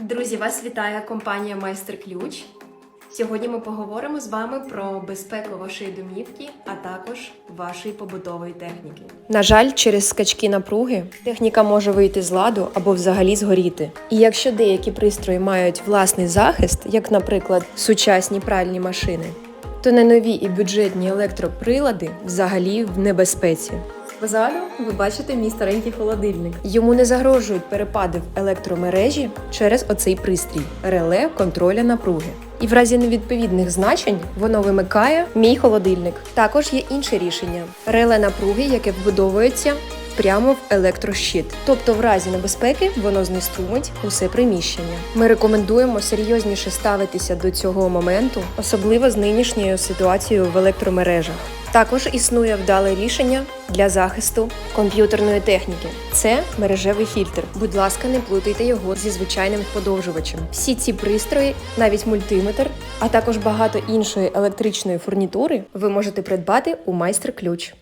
Друзі, вас вітає компанія Майстер Ключ. Сьогодні ми поговоримо з вами про безпеку вашої домівки, а також вашої побутової техніки. На жаль, через скачки напруги техніка може вийти з ладу або взагалі згоріти. І якщо деякі пристрої мають власний захист, як, наприклад, сучасні пральні машини, то не нові і бюджетні електроприлади взагалі в небезпеці. Залю ви бачите мій старенький холодильник. Йому не загрожують перепади в електромережі через оцей пристрій реле контроля напруги. І в разі невідповідних значень воно вимикає мій холодильник. Також є інше рішення реле напруги, яке вбудовується прямо в електрощит. Тобто, в разі небезпеки воно знеструмить усе приміщення. Ми рекомендуємо серйозніше ставитися до цього моменту, особливо з нинішньою ситуацією в електромережах. Також існує вдале рішення для захисту комп'ютерної техніки. Це мережевий фільтр. Будь ласка, не плутайте його зі звичайним подовжувачем. Всі ці пристрої, навіть мультиметр, а також багато іншої електричної фурнітури, ви можете придбати у майстер ключ.